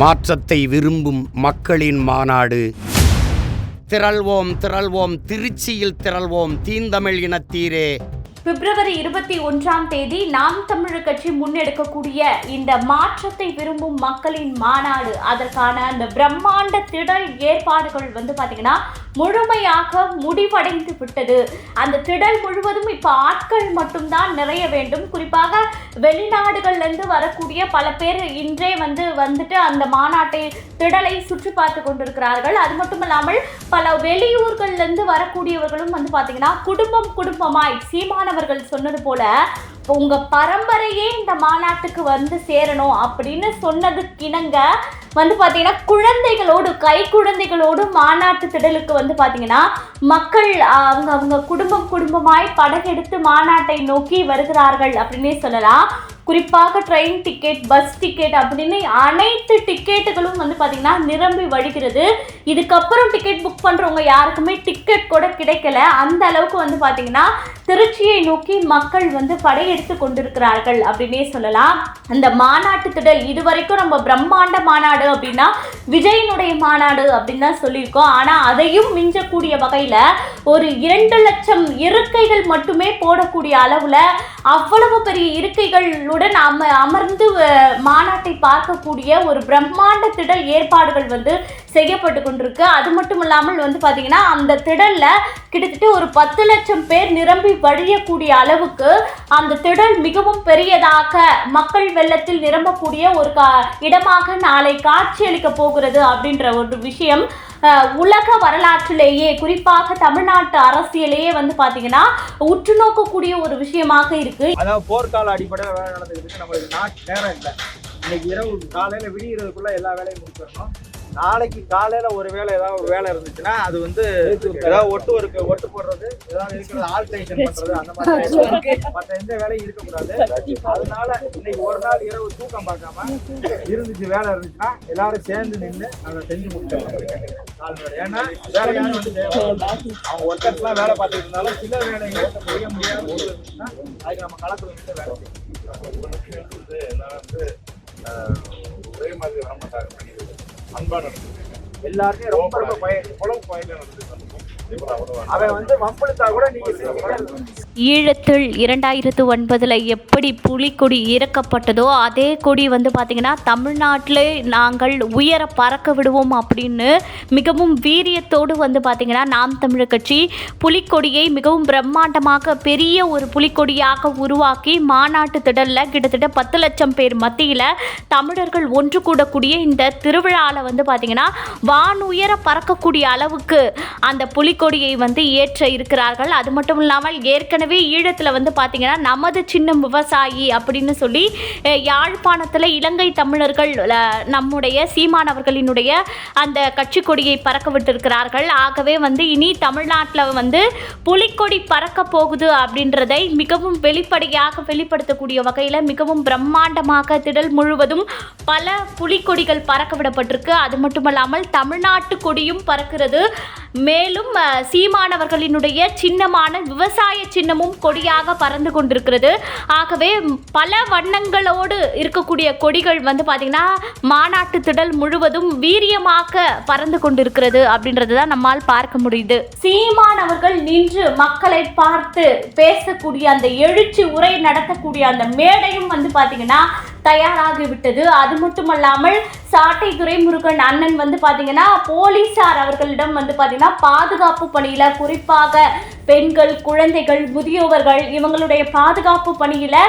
மாற்றத்தை விரும்பும் மக்களின் மாநாடு. திரள்வோம் திரள்வோம் திருச்சியில் திரள்வோம் தீந்தமிழ் இனத்தீரே. பிப்ரவரி இருபத்தி ஒன்றாம் தேதி நாம் தமிழர் கட்சி முன்னெடுக்கக்கூடிய இந்த மாற்றத்தை விரும்பும் மக்களின் மாநாடு. அதற்கான அந்த பிரம்மாண்ட திடல் ஏற்பாடுகள் வந்து பாத்தீங்கன்னா முழுமையாக முடிவடைந்து விட்டது. அந்த திடல் முழுவதும் இப்போ ஆட்கள் மட்டும்தான் நிறைய வேண்டும். குறிப்பாக வெளிநாடுகள்ல இருந்து வரக்கூடிய பல பேர் இன்றே வந்து வந்துட்டு அந்த மாநாட்டை திடலை சுற்றி பார்த்து கொண்டிருக்கிறார்கள். அது மட்டும் இல்லாமல் பல வெளியூர்கள்ல இருந்து வரக்கூடியவர்களும் வந்து பாத்தீங்கன்னா குடும்பம் குடும்பமாய் அவர்கள் சொன்னது போல உங்க பரம்பரையே இந்த மாநாட்டுக்கு வந்து சேரணும் அப்படின்னு சொன்னதுக்கிணங்க வந்து பார்த்தீங்கன்னா குழந்தைகளோடு கை குழந்தைகளோடு மாநாட்டு திடலுக்கு வந்து பார்த்தீங்கன்னா மக்கள் அவங்க அவங்க குடும்பம் குடும்பமாய் படகெடுத்து மாநாட்டை நோக்கி வருகிறார்கள் அப்படின்னே சொல்லலாம். குறிப்பாக ட்ரெயின் டிக்கெட் பஸ் டிக்கெட் அப்படின்னு அனைத்து டிக்கெட்டுகளும் வந்து பார்த்திங்கன்னா நிரம்பி வழிகிறது. இதுக்கப்புறம் டிக்கெட் புக் பண்ணுறவங்க யாருக்குமே டிக்கெட் கூட கிடைக்கல. அந்த அளவுக்கு வந்து பார்த்திங்கன்னா திருச்சியை நோக்கி மக்கள் வந்து படையெடுத்து கொண்டிருக்கிறார்கள் அப்படின்னே சொல்லலாம். அந்த மாநாட்டு திடல் இதுவரைக்கும் நம்ம பிரம்மாண்ட மாநாடு அப்படின்னா விஜயினுடைய மாநாடு அப்படின்னு தான் சொல்லியிருக்கோம். ஆனால் அதையும் மிஞ்சக்கூடிய வகையில் ஒரு இரண்டு லட்சம் இருக்கைகள் மட்டுமே போடக்கூடிய அளவில் அவ்வளவு பெரிய இருக்கைகளுடன் அம அமர்ந்து மாநாட்டை பார்க்கக்கூடிய ஒரு பிரம்மாண்ட திடல் ஏற்பாடுகள் வந்து செய்யப்பட்டு கொண்டிருக்கு. அது மட்டும் இல்லாமல் வந்து பார்த்தீங்கன்னா அந்த திடலில் கிட்டத்தட்ட ஒரு பத்து லட்சம் பேர் நிரம்பி வழியக்கூடிய அளவுக்கு அந்த திடல் மிகவும் பெரியதாக மக்கள் வெள்ளத்தில் நிரம்பக்கூடிய ஒரு கா இடமாக நாளை காட்சியளிக்க போகிறது அப்படின்ற ஒரு விஷயம் உலக வரலாற்றிலேயே குறிப்பாக தமிழ்நாட்டு அரசியலேயே வந்து பார்த்தீங்கன்னா உற்று நோக்கக்கூடிய ஒரு விஷயமாக இருக்கு. அதாவது போர்க்கால அடிப்படையில் வேலை நடந்துக்கிட்டு நம்மளுக்கு நாட் நேரம் இல்லை. இன்னைக்கு இரவு காலையில விடியறதுக்குள்ள எல்லா வேலையும் முடிச்சிடணும். நாளைக்கு காலையில ஒரு வேலை ஏதாவது ஒரு வேலை இருந்துச்சுன்னா அது வந்து ஏதாவது ஒட்டு ஒருக்கு ஒட்டு போடுறது ஏதாவது இருக்கிறது ஆல்டேஷன் பண்றது அந்த மாதிரி வேலை. மற்ற எந்த வேலையும் இருக்கக்கூடாது அதனால இன்னைக்கு ஒரு நாள் இரவு தூக்கம் பார்க்காம இருந்துச்சு வேலை இருந்துச்சுன்னா எல்லாரும் சேர்ந்து நின்று அதை செஞ்சு முடிச்சோம் ஏன்னா வேற யாரும் வந்து. அவங்க ஒர்க்கர்ஸ்லாம் வேலை பார்த்துட்டு இருந்தாலும் சில வேலைகள் செய்ய முடியாத அதுக்கு நம்ம களத்துல நின்று வேலை செய்யணும் வந்து எல்லாரும் வந்து ஒரே மாதிரி வர மாட்டாங்க அன்பா நடந்தது எல்லாருமே ரொம்ப ரொம்ப பயன் உழவு பாயில நடந்தது ஈழத்தில் இரண்டாயிரத்து ஒன்பதில் எப்படி புலிக்கொடி இறக்கப்பட்டதோ அதே கொடி வந்து பார்த்திங்கன்னா தமிழ்நாட்டில் நாங்கள் உயர பறக்க விடுவோம் அப்படின்னு மிகவும் வீரியத்தோடு வந்து பார்த்திங்கன்னா நாம் தமிழர் கட்சி புலிக்கொடியை மிகவும் பிரம்மாண்டமாக பெரிய ஒரு புலிக்கொடியாக உருவாக்கி மாநாட்டு திடலில் கிட்டத்தட்ட பத்து லட்சம் பேர் மத்தியில் தமிழர்கள் ஒன்று கூடக்கூடிய இந்த திருவிழாவில் வந்து பார்த்திங்கன்னா வானுயர பறக்கக்கூடிய அளவுக்கு அந்த புலி கொடியை வந்து ஏற்ற இருக்கிறார்கள். அது மட்டும் இல்லாமல் ஏற்கனவே ஈழத்தில் வந்து பார்த்திங்கன்னா நமது சின்னம் விவசாயி அப்படின்னு சொல்லி யாழ்ப்பாணத்தில் இலங்கை தமிழர்கள் நம்முடைய சீமானவர்களினுடைய அந்த கட்சி கொடியை பறக்க விட்டிருக்கிறார்கள். ஆகவே வந்து இனி தமிழ்நாட்டில் வந்து புலிக்கொடி பறக்க போகுது அப்படின்றதை மிகவும் வெளிப்படையாக வெளிப்படுத்தக்கூடிய வகையில் மிகவும் பிரம்மாண்டமாக திடல் முழுவதும் பல புலிக்கொடிகள் பறக்க விடப்பட்டிருக்கு அது மட்டுமல்லாமல் தமிழ்நாட்டு கொடியும் பறக்கிறது. மேலும் சீமானவர்களினுடைய சின்னமான விவசாய சின்னமும் கொடியாக பறந்து கொண்டிருக்கிறது. ஆகவே பல வண்ணங்களோடு இருக்கக்கூடிய கொடிகள் வந்து பார்த்திங்கன்னா மாநாட்டு திடல் முழுவதும் வீரியமாக பறந்து கொண்டிருக்கிறது அப்படின்றது தான் நம்மால் பார்க்க முடியுது. சீமானவர்கள் நின்று மக்களை பார்த்து பேசக்கூடிய அந்த எழுச்சி உரை நடத்தக்கூடிய அந்த மேடையும் வந்து பார்த்திங்கன்னா தயாராகிவிட்டது. அது மட்டுமல்லாமல் சாட்டை துரைமுருகன் அண்ணன் வந்து பார்த்தீங்கன்னா போலீசார் அவர்களிடம் வந்து பார்த்தீங்கன்னா பாதுகாப்பு பணியில் குறிப்பாக பெண்கள் குழந்தைகள் முதியோர்கள் இவங்களுடைய பாதுகாப்பு பணியில்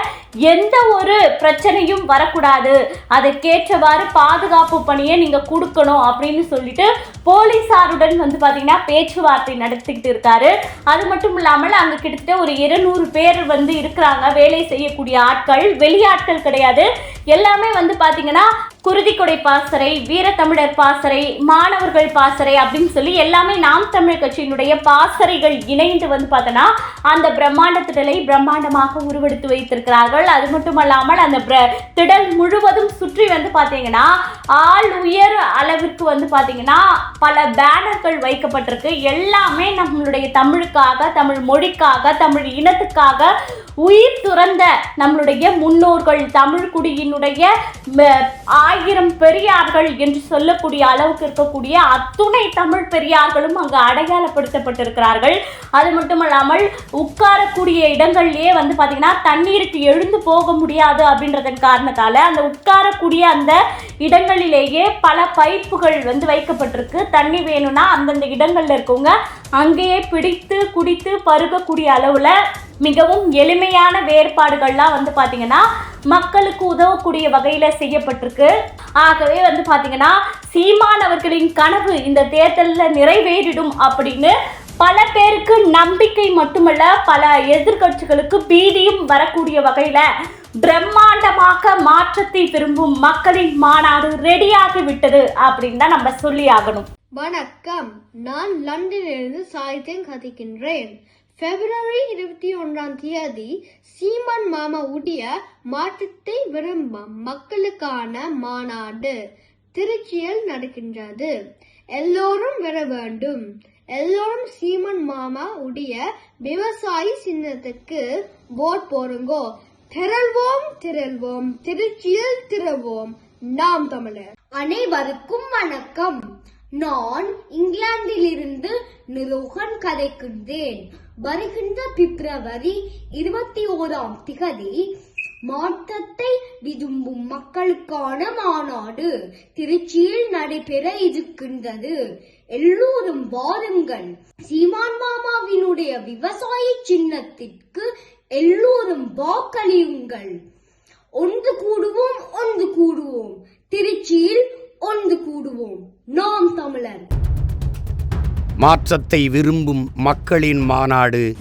எந்த ஒரு பிரச்சனையும் வரக்கூடாது. அதற்கேற்றவாறு பாதுகாப்பு பணியை நீங்கள் கொடுக்கணும் அப்படின்னு சொல்லிட்டு போலீசாருடன் வந்து பார்த்தீங்கன்னா பேச்சுவார்த்தை நடத்திக்கிட்டு இருக்காரு. அது மட்டும் இல்லாமல் அங்கே கிட்டத்தட்ட ஒரு இருநூறு பேர் வந்து இருக்கிறாங்க. வேலை செய்யக்கூடிய ஆட்கள் வெளியாட்கள் கிடையாது. எல்லாமே வந்து பார்த்தீங்கன்னா குருதிக்கொடை பாசறை வீரத்தமிழர் பாசறை மாணவர்கள் பாசறை அப்படின்னு சொல்லி எல்லாமே நாம் தமிழ் கட்சியினுடைய பாசறைகள் இணைந்து வந்து பார்த்தோன்னா அந்த பிரம்மாண்ட திடலை பிரம்மாண்டமாக உருவெடுத்து வைத்திருக்கிறார்கள். அது மட்டுமல்லாமல் அந்த பிர- திடல் முழுவதும் சுற்றி வந்து பார்த்தீங்கன்னா ஆள் உயர் அளவிற்கு வந்து பார்த்தீங்கன்னா பல பேனர்கள் வைக்கப்பட்டிருக்கு. எல்லாமே நம்மளுடைய தமிழுக்காக தமிழ் மொழிக்காக தமிழ் இனத்துக்காக உயிர் துறந்த நம்மளுடைய முன்னோர்கள் தமிழ் குடியினுடைய என்னுடைய ஆயிரம் பெரியார்கள் என்று சொல்லக்கூடிய அளவுக்கு இருக்கக்கூடிய அத்துணை தமிழ் பெரியார்களும் அங்கு அடையாளப்படுத்தப்பட்டிருக்கிறார்கள். அது மட்டுமல்லாமல் உட்காரக்கூடிய இடங்கள்லேயே வந்து பார்த்தீங்கன்னா தண்ணீருக்கு எழுந்து போக முடியாது அப்படின்றதன் காரணத்தால் அந்த உட்காரக்கூடிய அந்த இடங்களிலேயே பல பைப்புகள் வந்து வைக்கப்பட்டிருக்கு. தண்ணி வேணும்னா அந்தந்த இடங்களில் இருக்கவங்க அங்கேயே பிடித்து குடித்து பருகக்கூடிய அளவில் மிகவும் எளிமையான வேறுபாடுகள்லாம் வந்து பார்த்தீங்கன்னா மக்களுக்கு உதவக்கூடிய வகையில் செய்யப்பட்டிருக்கு. ஆகவே வந்து பார்த்தீங்கன்னா சீமான் அவர்களின் கனவு இந்த தேர்தலில் நிறைவேறிடும் அப்படின்னு பல பேருக்கு நம்பிக்கை மட்டுமல்ல பல எதிர்க்கட்சிகளுக்கு பீதியும் வரக்கூடிய வகையில் பிரம்மாண்டமாக மாற்றத்தை விரும்பும் மக்களின் மாநாடு ரெடியாகி விட்டது அப்படின்னு தான் நம்ம சொல்லி ஆகணும் வணக்கம். நான் லண்டனிலிருந்து சாகித்யம் கதைக்கின்றேன் பிப்ரவரி இருபத்தி ஒன்றாம் தேதி சீமான் மாமா உடைய மாற்றத்தை விரும்பும் மக்களுக்கான மாநாடு திருச்சியில் நடக்கின்றது. எல்லோரும் வர வேண்டும். எல்லோரும் சீமான் மாமா உடைய விவசாயி சின்னத்துக்கு ஓட் போடுங்கோ. திரள்வோம் திரள்வோம். திருச்சியில் திரவோம் நாம் தமிழர். அனைவருக்கும் வணக்கம். நான் இங்கிலாந்திலிருந்து நிரோகன் கதைக்கின்றேன். வருகின்ற பிப்ரவரி இருபத்தி ஓராம் திகதி மாற்றத்தை விரும்பும் மக்களுக்கான மாநாடு திருச்சியில் நடைபெற இருக்கின்றது. எல்லோரும் வாருங்கள். சீமான் மாமாவினுடைய விவசாய சின்னத்திற்கு எல்லோரும் வாக்களியுங்கள். ஒன்று கூடுவோம் ஒன்று கூடுவோம். திருச்சியில் கூடுவோம். நாம் தமிழர். மாற்றத்தை விரும்பும் மக்களின் மாநாடு.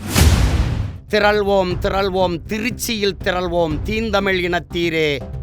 திரள்வோம் திரள்வோம் திருச்சியில் திரள்வோம் தீந்தமிழ் இனத்தீரே.